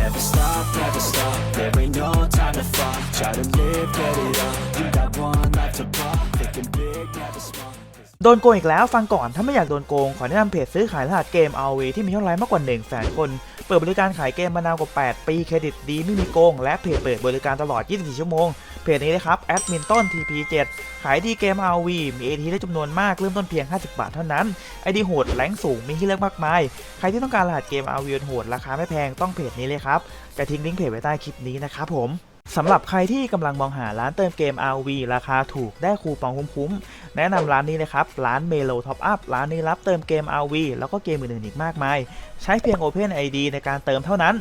Never stop, never stop. There ain't no time to fall. Try to live, get it up. You got one life to pop. Thinking big, never small. โดนโกงอีกแล้วฟังก่อนถ้าไม่อยากโดนโกง ขอแนะนำเพจซื้อขายรหัสเกม RV ที่มียอดไลค์มากกว่า1แสนคน เปิดบริการขายเกมมานานกว่า 8 ปีเครดิตดีไม่มีโกง และเพจเปิดบริการตลอด 24 ชั่วโมง เพจนี้นะครับแอดมินต้น TP7 ขายดีเกม RV มี AT ได้จำนวนมากเริ่มต้นเพียง 50 บาทเท่านั้นไอดีโหดแรงสูงมีให้เลือกมากมาย ใครที่ต้องการรหัสเกม RV โหดราคาไม่แพงต้องเพจนี้เลยครับจะทิ้งลิงก์เพจไว้ใต้คลิปนี้นะครับผมสำหรับใครที่กำลังมองหาร้านเติมเกม RV ราคาถูกได้คูปองคุ้มๆ แนะนำร้านนี้เลยครับ ร้าน Melo Top Up ร้านนี้รับเติมเกม RV แล้วก็เกมอื่นๆอีกมากมาย ใช้เพียง Open ID ในการเติมเท่านั้น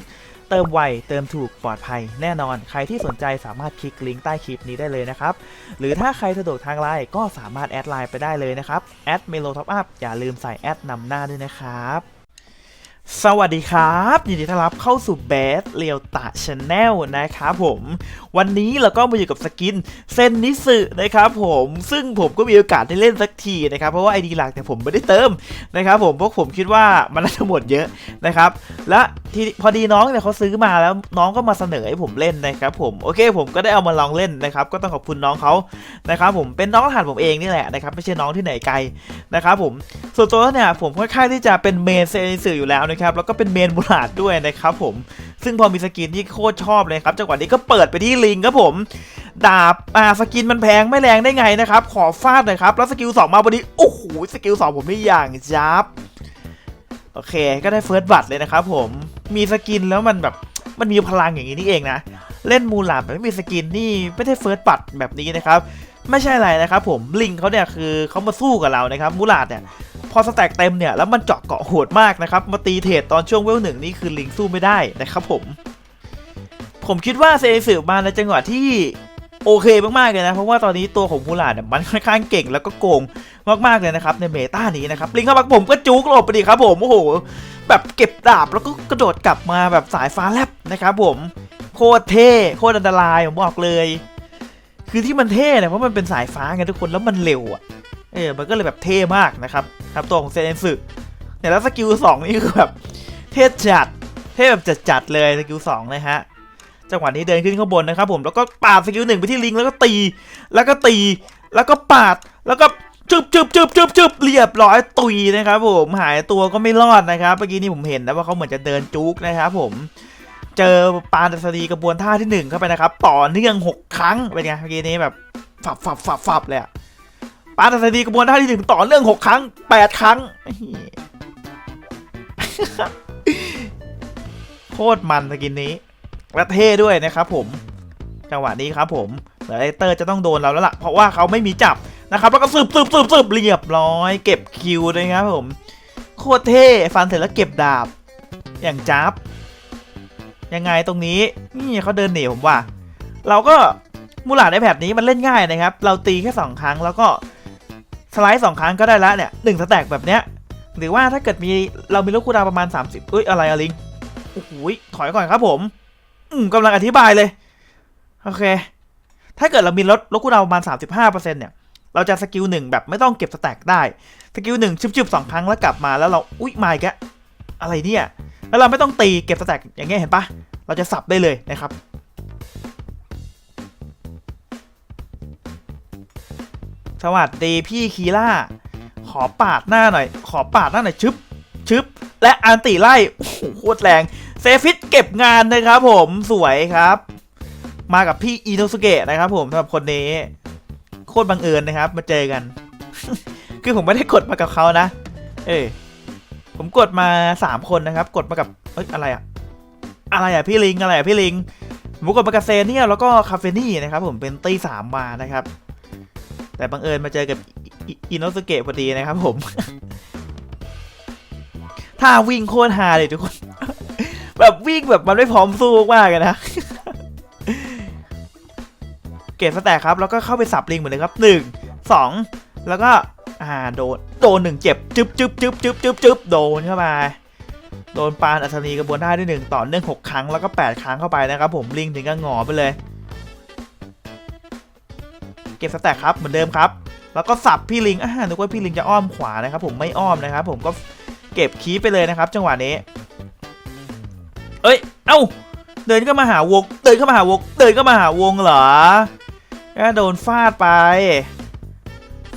เติมไวเติมถูกปลอดภัยแน่นอน ใครที่สนใจสามารถคลิกลิงก์ใต้คลิปนี้ได้เลยนะครับ หรือถ้าใครสะดวกทางไลน์ก็สามารถแอดไลน์ไปได้เลยนะครับแอดเมโลท็อปอัพอย่าลืมใส่แอดนำหน้าด้วยนะครับ สวัสดีครับ ยินดีต้อนรับเข้าสู่เบสเรียวตะชาแนลนะครับผม วันนี้เราก็มาอยู่กับสกินเซนนิสึนะครับผมซึ่งผมก็มีโอกาสได้เล่นสักทีนะครับ เพราะว่าไอดีหลักเนี่ยผมไม่ได้เติมนะครับผมเพราะผมคิดว่ามันน่าจะหมดเยอะนะครับ และที่พอดีน้องเนี่ยเขาซื้อมาแล้วน้องก็มาเสนอให้ผมเล่นนะครับผมโอเค ผมก็ได้เอามาลองเล่นนะครับ ก็ต้องขอบคุณน้องเขานะครับผมเป็นน้องรหัสผมเองนี่แหละนะครับไม่ใช่น้องที่ไหนไกลนะครับผมส่วนตัวแล้วเนี่ยผมค่อนข้างที่จะเป็นเมนเซนนิสึอยู่แล้วนะครับแล้วก็เป็นเมนบุราดด้วยนะครับผมซึ่งพอมีสกินที่โคตรชอบเลยครับจังหวะนี้ก็เปิดไปที่ลิงครับผมดาบอ่าสกินมันแพงไม่แรงได้ไงนะครับขอฟาดหน่อยครับแล้วสกิล2มาพอดีโอ้โหสกิล2ผมนี่อย่างจับโอเค ก็ได้เฟิร์สบัตเลยนะครับผมมีสกินแล้วมันแบบมันมีพลังอย่างนี้นี่เองนะเล่นมูลาดแบบไม่มีสกินนี่ไม่ได้เฟิร์สบัตแบบนี้นะครับไม่ใช่อะไรนะครับผมลิงเขาเนี่ยคือเขามาสู้กับเรานะครับมูลาดเนี่ย อสแต็กเต็มเนี่ยแล้วมันเจาะเกาะโหดมากนะครับ มาตีเทรดตอนช่วงเวลหนึ่งนี่คือลิงสู้ไม่ได้นะครับผม ผมคิดว่าเซซึมาในจังหวะที่โอเคมากๆเลยนะ เพราะว่าตอนนี้ตัวของมูลาดเนี่ยมันค่อนข้างเก่งแล้วก็โกงมากๆเลยนะครับในเมตานี้นะครับลิงเข้ามาผมก็จุกหลบไปดิครับผมโอ้โห แบบเก็บดาบแล้วก็กระโดดกลับมาแบบสายฟ้าแลบนะครับผมโคตรเท่โคตรอันตรายผมบอกเลย คือที่มันเท่เนี่ยเพราะมันเป็นสายฟ้าไงทุกคนแล้วมันเร็วอะ เออมันก็เลยแบบเท่มากนะครับครับตัวของเซนสึเนี่ยแล้วสกิลสองนี่คือแบบเท่จัดเท่แบบจัดจัดๆเลยสกิลสองนะฮะจังหวะนี้เดินขึ้นข้างบนนะครับผมแล้วก็ปาดสกิลหนึ่งไปที่ลิงแล้วก็ตี แล้วก็ตีแล้วก็ปาดแล้วก็จึบจึบจึบจึบจึบเรียบร้อยตุยนะครับผมหายตัวก็ไม่รอดนะครับเมื่อกี้นี่ผมเห็นนะว่าเขาเหมือนจะเดินจุกนะครับผมเจอปาดัสดีกระบวนท่าที่หนึ่งเข้าไปนะครับ ต่อเนื่องหกครั้งเป็นไงเมื่อกี้นี้แบบฝับฝับฝับฝับเลยอะ ปาตัสดีกระบวนท่าที่หนึ่งต่อเนื่องหกครั้งแปดครั้ง โคตรมันสกินนี้และเท่ด้วยนะครับผม จังหวะนี้ครับผมเดี๋ยวไอเตอร์จะต้องโดนเราแล้วล่ะ เพราะว่าเขาไม่มีจับนะครับ แล้วก็สืบสืบสืบสืบเรียบร้อย เก็บคิวนะครับผม โคตรเท่ฟันเสร็จแล้วเก็บดาบ อย่างจับยังไงตรงนี้นี่เขาเดินหนีผมว่า เราก็มูหลาดในแพทนี้มันเล่นง่ายนะครับ เราตีแค่สองครั้งแล้วก็ สไลด์สองครั้งก็ได้ละเนี่ยหนึ่งสแต็กแบบเนี้ยหรือว่าถ้าเกิดมีเรามีลูกคูดาวประมาณ 30อุ้ยอะไรอะลิงโอ้โหถอยก่อนครับผม อืมกำลังอธิบายเลย โอเค ถ้าเกิดเรามีลดลดคูดาวประมาณ 35%เนี่ย เราจะสกิลหนึ่งแบบไม่ต้องเก็บสแต็กได้ สกิลหนึ่งชิบๆสองครั้งแล้วกลับมาแล้วเรา อุ้ยมาอีกแล้วอะไรเนี่ย แล้วเราไม่ต้องตีเก็บสแต็กอย่างเงี้ยเห็นปะเราจะสับได้เลยนะครับ สวัสดีพี่คีล่า ขอปาดหน้าหน่อย ขอปาดหน้าหน่อยชึบชึบและอันติไล่โอ้โหโคตรแรงเซฟิตเก็บงานนะครับผมสวยครับ มากับพี่อิโนสุเกะนะครับผมสำหรับคนนี้ โคตรบังเอิญนะครับ มาเจอกัน คือผมไม่ได้กดมากับเขานะ เออผมกดมาสามคนนะครับ กดมากับเอ้ยอะไรอะอะไรอะพี่ลิงอะไรอะพี่ลิงผมกดมากับเซนเนี่ยแล้วก็คาเฟนี่นะครับผมเป็นตีสามมานะครับ แต่บังเอิญมาเจอกับอิอิอิโนสเกะพอดีนะครับผม ถ้าวิ่งโคตรฮาเลยทุกคน แบบวิ่งแบบมันไม่พร้อมสู้มากเลยนะ เก็บสแต็กครับ แล้วก็เข้าไปสับลิงเหมือนเดิมครับหนึ่งสองแล้วก็อ่าโดนโดนหนึ่งเจ็บจึ๊บจึ๊บจึ๊บจึ๊บจึ๊บจึ๊บโดนเข้าไปโดนปานอัศนีกระบวนท่าด้วยหนึ่งต่อเนื่องหกครั้งแล้วก็แปดครั้งเข้าไปนะครับผมลิงถึงกับงอไปเลย เก็บสแต็กครับเหมือนเดิมครับ แล้วก็สับพี่ลิงอ่านึกว่าพี่ลิงจะอ้อมขวานะครับ ผมไม่อ้อมนะครับ ผมก็เก็บคีไปเลยนะครับ จังหวะนี้ เอ้ย เอ้า เดินเข้ามาหาวง เดินเข้ามาหาวง เดินเข้ามาหาวงเหรอก็โดนฟาดไป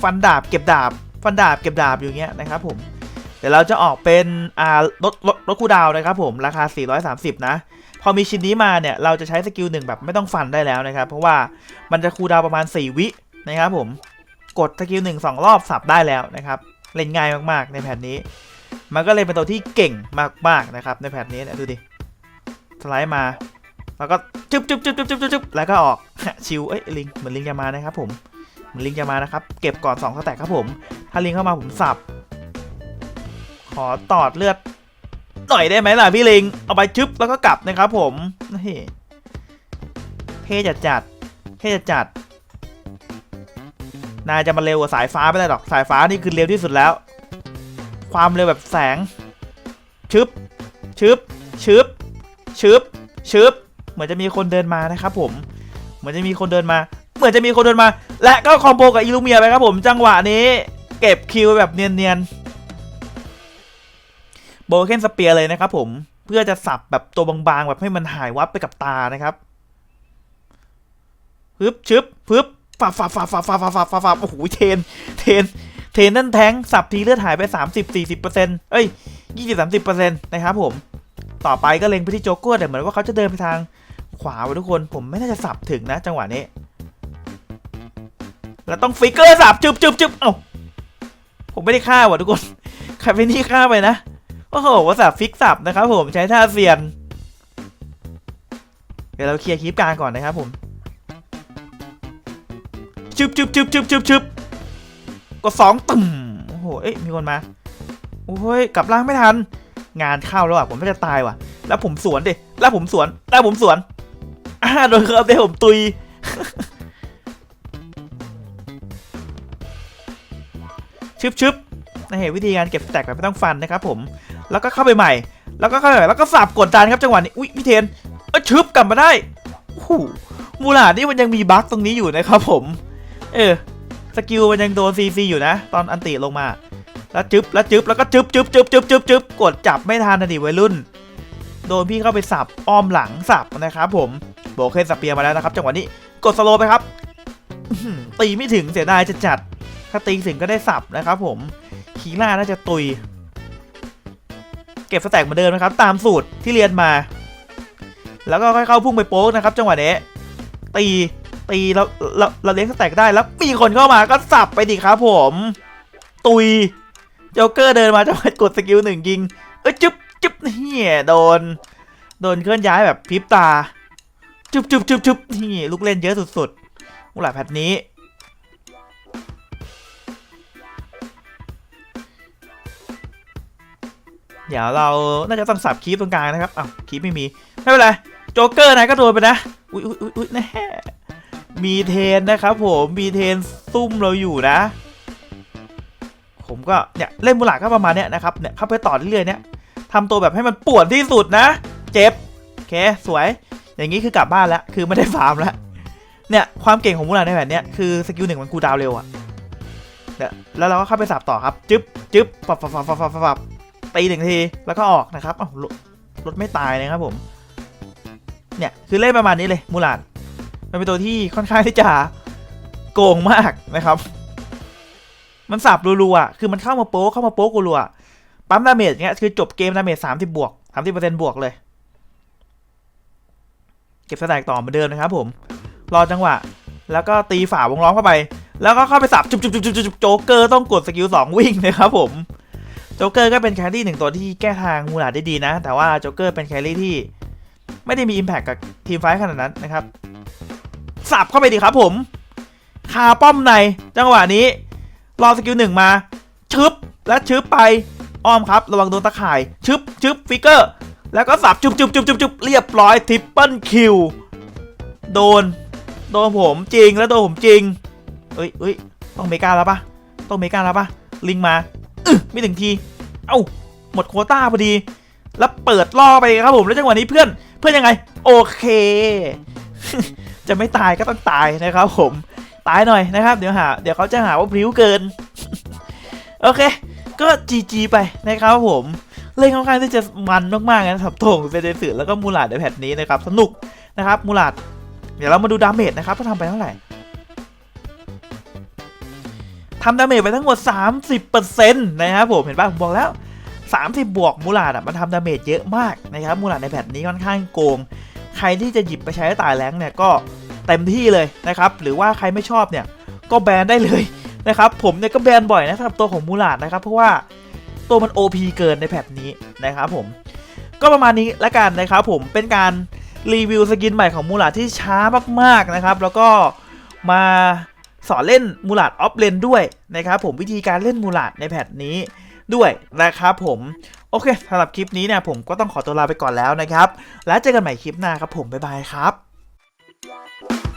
ฟันดาบเก็บดาบ ฟันดาบเก็บดาบอยู่เงี้ยนะครับผมเดี๋ยวเราจะออกเป็นอ่ารถรถรถคูลดาวนะครับผมราคา 430 นะ พอมีชิ้นนี้มาเนี่ยเราจะใช้สกิลหนึ่งแบบไม่ต้องฟันได้แล้วนะครับ เพราะว่ามันจะคูลดาวประมาณ 4 วินะครับผมกดสกิลหนึ่งสองรอบสับได้แล้วนะครับ เล่นง่ายมากๆในแผ่นนี้ มันก็เลยเป็นตัวที่เก่งมากๆนะครับ ในแผ่นนี้เนี่ยดูดิสไลด์มา แล้วก็จึ๊บจึ๊บจึ๊บจึ๊บจึ๊บจึ๊บแล้วก็ออกชิวเอ้ยลิงเหมือนลิงจะมานะครับผมเหมือนลิงจะมานะครับ เก็บก่อน2สแต็กครับผม ถ้าลิงเข้ามาผมสับ ขอตอดเลือด หน่อยได้ไหมล่ะพี่ลิง เอาไปจึ๊บแล้วก็กลับนะครับผมนี่เท่จัดจัดเท่จัดจัดนายจะมาเร็วกว่าสายฟ้าไม่ได้หรอก สายฟ้านี่คือเร็วที่สุดแล้ว ความเร็วแบบแสง ชึบ ชึบ ชึบ ชึบ ชึบ เหมือนจะมีคนเดินมานะครับผม เหมือนจะมีคนเดินมา เหมือนจะมีคนเดินมา และก็คอมโบกับอิลูเมียไปครับผม จังหวะนี้ เก็บคิวแบบเนียนๆ โบเคนสเปียร์เลยนะครับผมเพื่อจะสับแบบตัวบางๆ แบบให้มันหายวับไปกับตานะครับพึบชึบพึบฟับฟับฟับฟับฟับฟับฟับฟับฟับโอ้โหเทน เทน เทนนั่นแทงสับทีเลือดหายไป 30-40%เอ้ย20-30%นต์นะครับผม ต่อไปก็เล็งไปที่โจกเกอร์แต่เหมือนว่าเขาจะเดินไปทางขวาไปทุกคน ผมไม่น่าจะสับถึงนะจังหวะนี้ แล้วต้องฟิกเกอร์สับจึบจึบจึบเอ้าผมไม่ได้ฆ่าว่ะทุกคนใครไปนี่ฆ่าไปนะ โอ้โหว่าสับฟิกสับนะครับผมใช้ท่าเซียน เดี๋ยวเราเคลียร์คลิปกลางก่อนนะครับผมจึบจึบจึบจึบจึบจึบก็สองตึมโอ้โหเอ๊ะมีคนมาโอ้ยกลับล่างไม่ทัน งานเข้าแล้วอะผมไม่จะตายว่ะ แล้วผมสวนดิแล้วผมสวนแล้วผมสวนอ่าโดนเคอร์ฟเดผมตุยชึบชึบนี่วิธีการเก็บแตกแบบไม่ต้องฟันนะครับผม แล้วก็เข้าไปใหม่ แล้วก็เข้าไปใหม่แล้วก็สับกดดันครับจังหวะนี้อุ้ยพี่เทนเอยชึบกลับมาได้โอ้โหมูลาดนี่มันยังมีบั๊กตรงนี้อยู่นะครับผม เออสกิลมันยังโดนซีซีอยู่นะ ตอนอันติลงมา แล้วจึ๊บแล้วจึ๊บแล้วก็จึ๊บจึ๊บจึ๊บจึ๊บจึ๊บจึ๊บกดจับไม่ทันนะดิวัยรุ่น โดนพี่เข้าไปสับอ้อมหลังสับนะครับผมโบเคนสเปียร์มาแล้วนะครับ จังหวะนี้กดสโลไปครับตีไม่ถึงเสียดายจะจัดถ้าตีถึงก็ได้สับนะครับผมคีล่าน่าจะตุย เก็บสแต็กเหมือนเดิมนะครับ ตามสูตรที่เรียนมา แล้วก็ค่อยเข้าพุ่งไปโป๊กนะครับ จังหวะนี้ตีตีแล้วเราเราเลี้ยงสแต็กได้แล้วมีคนเข้ามาก็สับไปดิครับผม ตุยโจ๊กเกอร์เดินมาจะมากดสกิลหนึ่งยิงเอ้ยจุ๊บจุ๊บเฮียโดน โดนเคลื่อนย้ายแบบพริบตา จุ๊บจุ๊บจุ๊บจุ๊บนี่ลูกเล่นเยอะสุดๆมูหลาแพทนี้ เดี๋ยวเรา น่าจะต้องสับคีปตรงกลางนะครับอ้าวคีปไม่มี ไม่เป็นไร โจ๊กเกอร์นายก็โดนไปนะ อุ้ยอุ้ยอุ้ยอุ๊ยแน่มีเทนนะครับผม มีเทนซุ่มเราอยู่นะ ผมก็เนี่ยเล่นมูลาก็ประมาณเนี้ยนะครับ เนี่ยเข้าไปต่อเรื่อยๆเนี่ยทำตัวแบบให้มันปวนที่สุดนะ เจ็บโอเคสวย อย่างนี้คือกลับบ้านแล้ว คือไม่ได้ฟาร์มแล้ว เนี่ยความเก่งของมูลาในแบบเนี้ยคือสกิลหนึ่งมันคูดาวเร็วอะเนี่ยแล้วเราก็เข้าไปสับต่อครับ จึ๊บจึ๊บปับปับปับปับปับปับ ตีหนึ่งที แล้วก็ออกนะครับอ้าวรถไม่ตายนะครับผม เนี่ยคือเล่นประมาณนี้เลยมูลาดมันเป็นตัวที่ค่อนข้างที่จะโกงมากนะครับ มันสับรัวๆอะคือมันเข้ามาโป๊เข้ามาโป๊กกูรัวปั๊มดาเมจเงี้ยคือจบเกมดาเมจสามสิบบวกสามสิบเปอร์เซ็นต์บวกเลย เก็บสแต็กต่อเหมือนเดิมนะครับผม รอจังหวะ แล้วก็ตีฝ่าวงล้อมเข้าไป แล้วก็เข้าไปสับจุบจุบจุบจุบจุบโจ๊กเกอร์ต้องกดสกิลสองวิ่งนะครับผม โจ๊กเกอร์ก็เป็นแครี่หนึ่งตัวที่แก้ทางมูลาดได้ดีนะ แต่ว่าโจ๊กเกอร์เป็นแครี่ที่ไม่ได้มี Impact กับทีมไฟท์ขนาดนั้นนะครับ สับเข้าไปดีครับผมคาป้อมในจังหวะนี้ รอสกิลหนึ่งมาชึบและชึบไปอ้อมครับ ระวังโดนตะข่ายชึบชึบฟิกเกอร์ แล้วก็สับจุบจุบจุบจุบจุบเรียบร้อยทริปเปิลคิวโดน โดนผมจริงแล้วโดนผมจริงเอ้ยเอ้ยต้องเมกาแล้วปะต้องเมกาแล้วปะลิงมาอึไม่ถึงที เอ้า หมดโควต้าพอดี แล้วเปิดล่อไปครับผม แล้วจังหวะนี้เพื่อน เพื่อนยังไง โอเค จะไม่ตายก็ต้องตายนะครับผม ตายหน่อยนะครับ เดี๋ยวหา เดี๋ยวเขาจะหาว่าพริ้วเกิน โอเค ก็จีจีไปนะครับผมเล่นค่อนข้างที่จะมันมากๆนะครับโถงเซเดสึแล้วก็มูลาดในแพทนี้นะครับ สนุกนะครับ มูลาด เดี๋ยวเรามาดูดาเมจนะครับว่าทำไปเท่าไหร่ ทำดาเมจไปทั้งหมด 30%นะครับผมเห็นป่ะผมบอกแล้ว 30 บวกมูลาดอะมันทำดาเมจเยอะมากนะครับมูลาดในแพทนี้ค่อนข้างโกง ใครที่จะหยิบไปใช้ตายแรงเนี่ยก็เต็มที่เลยนะครับหรือว่าใครไม่ชอบเนี่ยก็แบนได้เลยนะครับผมเนี่ยก็แบนบ่อยนะสำหรับตัวของมูลาดนะครับเพราะว่าตัวมัน OP เกินในแพทนี้นะครับผมก็ประมาณนี้ละกันนะครับผมเป็นการรีวิวสกินใหม่ของมูลาที่ช้ามากๆนะครับแล้วก็มา สอนเล่นมูลาดออฟเลนด้วยนะครับผมวิธีการเล่นมูลาดในแพทนี้ด้วยนะครับผมโอเคสำหรับคลิปนี้เนี่ยผมก็ต้องขอตัวลาไปก่อนแล้วนะครับ แล้วเจอกันใหม่คลิปหน้าครับผม บ๊ายบายครับ